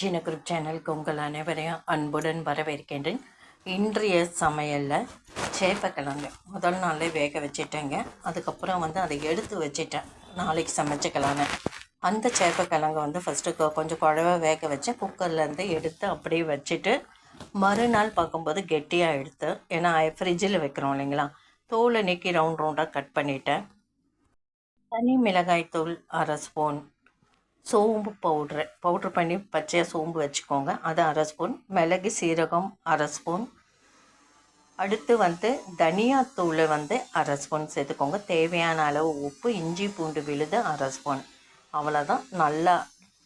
சின்ன குரூப் சேனலுக்கு உங்கள் அனைவரையும் அன்புடன் வரவேற்கின்றேன். இன்றைய சமையலில் சேப்பக்கிழங்கு. முதல் நாளே வேக வச்சுட்டேங்க. அதுக்கப்புறம் வந்து அதை எடுத்து வச்சுட்டேன். நாளைக்கு சமைச்சிக்கலான்னு. அந்த சேப்பக்கிழங்கு வந்து ஃபஸ்ட்டு கொஞ்சம் குழவ வேக வச்சு குக்கர்லேருந்து எடுத்து அப்படியே வச்சுட்டு மறுநாள் பார்க்கும்போது கெட்டியாக எடுத்து ஏன்னா ஃப்ரிட்ஜில் வைக்கிறோம் இல்லைங்களா? தோலை நீக்கி ரவுண்ட் ரவுண்டாக கட் பண்ணிட்டேன். தனி மிளகாய் தூள் அரை ஸ்பூன் சோம்பு பவுட்ரு பவுட்ரு பண்ணி பச்சையாக சோம்பு வச்சுக்கோங்க. அது அரை ஸ்பூன். மிளகு சீரகம் அரை ஸ்பூன். அடுத்து வந்து தனியாத்தூளை வந்து அரை ஸ்பூன் சேர்த்துக்கோங்க. தேவையான அளவு உப்பு இஞ்சி பூண்டு விழுது அரை ஸ்பூன். அவ்வளோதான் நல்லா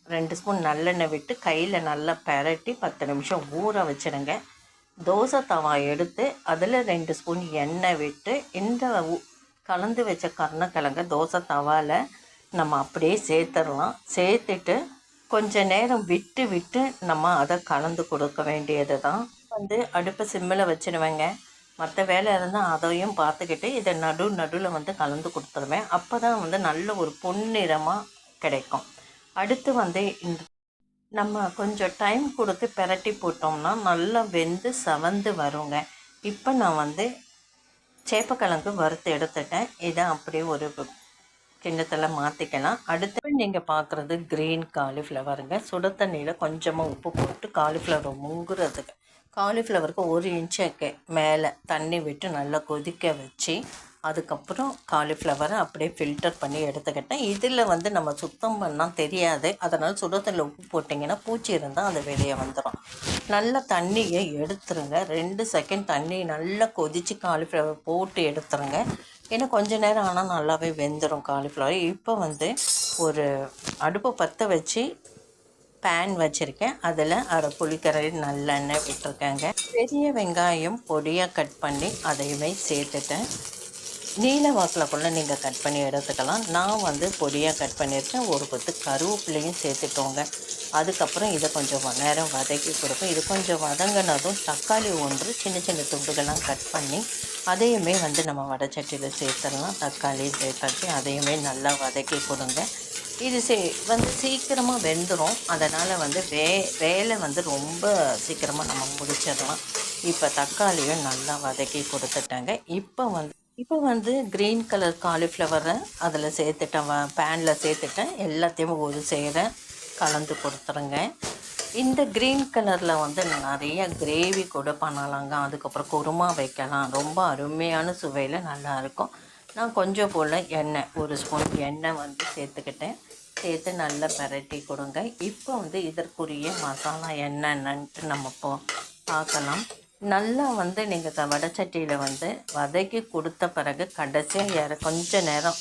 ரெண்டு ஸ்பூன் நல்லெண்ணெய் விட்டு கையில் நல்லா பரட்டி பத்து நிமிஷம் ஊற வச்சுடுங்க. தோசை தவா எடுத்து அதில் ரெண்டு ஸ்பூன் எண்ணெய் விட்டு இந்த கலந்து வச்ச கருணக்கிழங்க தோசை தவாவில் நம்ம அப்படியே சேர்த்துடலாம். சேர்த்துட்டு கொஞ்ச நேரம் விட்டு விட்டு நம்ம அதை கலந்து கொடுக்க வேண்டியது தான் வந்து அடுப்பை சிம்மில் வச்சுடுவேங்க மற்ற வேலை இருந்தால் அதையும் பார்த்துக்கிட்டு இதை நடு நடுவில் வந்து கலந்து கொடுத்துருவேன். அப்போ தான் வந்து நல்ல ஒரு பொன்னிறமாக கிடைக்கும். அடுத்து வந்து இந்த நம்ம கொஞ்சம் டைம் கொடுத்து பெரட்டி போட்டோம்னா நல்லா வெந்து சவந்து வருங்க. இப்போ நான் வந்து சேப்பக்கிழங்கு வறுத்து எடுத்துட்டேன். இதை அப்படியே ஒரு கிண்ணத்தில் மாற்றிக்கலாம் அடுத்து நீங்கள் பார்க்குறது க்ரீன் காலிஃப்ளவருங்க சுட தண்ணியில் கொஞ்சமாக உப்பு போட்டு காலிஃப்ளவர் முங்குறதுக்கு. காலிஃப்ளவருக்கு ஒரு இன்ச்சுக்கு மேலே தண்ணி விட்டு நல்லா கொதிக்க வச்சு அதுக்கப்புறம் காலிஃப்ளவரை அப்படியே ஃபில்டர் பண்ணி எடுத்துக்கிட்டேன். இதில் வந்து நம்ம சுத்தம் பண்ணால் தெரியாது. அதனால் சுடத்தில் உப்பு போட்டிங்கன்னா பூச்சி இருந்தால் அது வெளியே வந்துடும் நல்லா தண்ணியை எடுத்துருங்க. ரெண்டு செகண்ட் தண்ணி நல்லா கொதித்து காலிஃப்ளவர் போட்டு எடுத்துருங்க. ஏன்னா கொஞ்சம் நேரம் ஆனால் நல்லாவே வெந்துடும் காலிஃப்ளவர் இப்போ வந்து ஒரு அடுப்பை பற்ற வச்சு பேன் வச்சுருக்கேன். அதில் அரை புளிக்கரை நல்லெண்ணெய் விட்டுருக்கேங்க. பெரிய வெங்காயம் பொடியாக கட் பண்ணி அதையுமே சேர்த்துட்டேன். நீல வாக்கில் கூட நீங்கள் கட் பண்ணி எடுத்துக்கலாம். நான் வந்து பொடியாக கட் பண்ணியிருக்கேன். ஒரு கொத்து கருவேப்பிலையும் சேர்த்துக்கோங்க. அதுக்கப்புறம் இதை கொஞ்சம் நேரம் வதக்கி கொடுக்கும் இது கொஞ்சம் வதங்கினதும் தக்காளி ஒன்று சின்ன சின்ன துண்டுகள்லாம் கட் பண்ணி அதையுமே வந்து நம்ம வடச்சட்டியில் சேர்த்துடலாம். தக்காளி சேர்த்தாச்சு அதையுமே நல்லா வதக்கி கொடுங்க. இது சே வந்து சீக்கிரமாக வெந்துடும் அதனால் வந்து வே வேலை வந்து ரொம்ப சீக்கிரமாக நம்ம முடிச்சிடலாம். இப்போ தக்காளியும் நல்லா வதக்கி கொடுத்துட்டாங்க. இப்போ வந்து இப்போ வந்து க்ரீன் கலர் காலிஃப்ளவரை அதில் சேர்த்துட்டேன். பேனில் சேர்த்துட்டேன். எல்லாத்தையும் ஒரு செய்கிறேன் கலந்து கொடுத்துருங்க. இந்த க்ரீன் கலரில் வந்து நிறைய கிரேவி கூட பண்ணலாங்க. அதுக்கப்புறம் குருமா வைக்கலாம். ரொம்ப அருமையான சுவையில் நல்லாயிருக்கும். நான் கொஞ்சம் போல் எண்ணெய் ஒரு ஸ்பூன் எண்ணெய் வந்து சேர்த்துக்கிட்டேன். சேர்த்து நல்லா பரட்டி கொடுங்க. இப்போ வந்து இதற்குரிய மசாலா என்னென்னன்ட்டு நம்ம இப்போ பார்க்கலாம். நல்லா வந்து நீங்கள் வடைச்சட்டியில் வந்து வதக்கி கொடுத்த பிறகு கடைசியாக இற கொஞ்ச நேரம்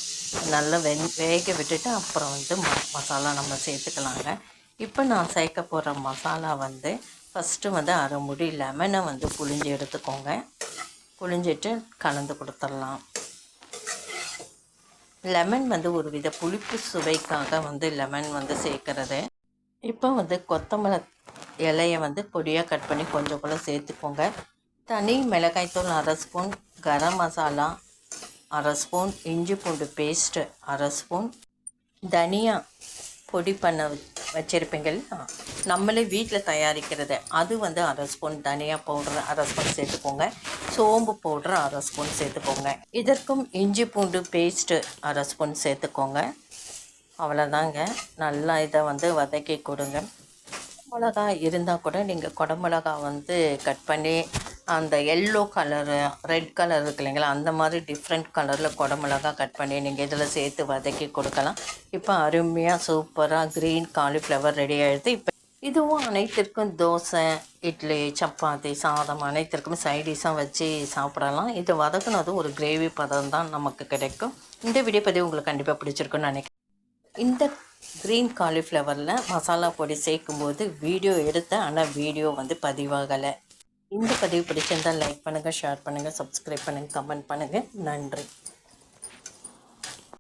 நல்லா வெ வேக விட்டுட்டு அப்புறம் வந்து ம மசாலா நம்ம சேர்த்துக்கலாங்க. இப்போ நான் சேர்க்க போகிற மசாலா வந்து ஃபஸ்ட்டு வந்து அரை முடி லெமனை வந்து புளிஞ்சு எடுத்துக்கோங்க. புளிஞ்சிட்டு கலந்து கொடுத்துடலாம். லெமன் வந்து ஒரு வித புளிப்பு சுவைக்காக வந்து லெமன் வந்து சேர்க்குறது. இப்போ வந்து கொத்தமல்லி இலையை வந்து பொடியாக கட் பண்ணி கொஞ்சம் கூட சேர்த்துக்கோங்க. தனி மிளகாய்த்தூள் அரை ஸ்பூன் கரம் மசாலா அரை ஸ்பூன் இஞ்சி பூண்டு பேஸ்ட்டு அரை ஸ்பூன். தனியா பொடி பண்ண வச்சுருப்பீங்கள் நம்மளே வீட்டில் தயாரிக்கிறது அது வந்து அரை ஸ்பூன் தனியா பவுடர் அரை ஸ்பூன் சேர்த்துக்கோங்க. சோம்பு பவுடர் அரை ஸ்பூன் சேர்த்துக்கோங்க. இதற்கும் இஞ்சி பூண்டு பேஸ்ட்டு அரை ஸ்பூன் சேர்த்துக்கோங்க. அவ்வளோதாங்க நல்லா இதை வந்து வதக்கி கொடுங்க. மிளகா இருந்தால் கூட நீங்கள் குடமிளகா வந்து கட் பண்ணி அந்த எல்லோ கலரு ரெட் கலர் இருக்கு இல்லைங்களா அந்த மாதிரி டிஃப்ரெண்ட் கலரில் குடமிளகா கட் பண்ணி நீங்கள் இதில் சேர்த்து வதக்கி கொடுக்கலாம். இப்போ அருமையாக சூப்பராக க்ரீன் காலிஃப்ளவர் ரெடி ஆகிடுது இப்போ இதுவும் அனைத்திற்கும் தோசை இட்லி சப்பாத்தி சாதம் அனைத்திற்கும் சைடிஷாக வச்சு சாப்பிடலாம். இது வதக்குனது ஒரு கிரேவி பதம் தான் நமக்கு கிடைக்கும். இந்த வீடியோ பதிவு உங்களுக்கு கண்டிப்பாக பிடிச்சிருக்குன்னு நினைக்கிறேன். இந்த க்ரீன் காலிஃப்ளவரில் மசாலா பொடி சேர்க்கும்போது வீடியோ எடுத்தேன். ஆனால் வீடியோ வந்து பதிவாகலை. இந்த பதிவு பிடிச்சிருந்தால் லைக் பண்ணுங்கள் ஷேர் பண்ணுங்கள் சப்ஸ்கிரைப் பண்ணுங்கள் கமெண்ட் பண்ணுங்கள் நன்றி.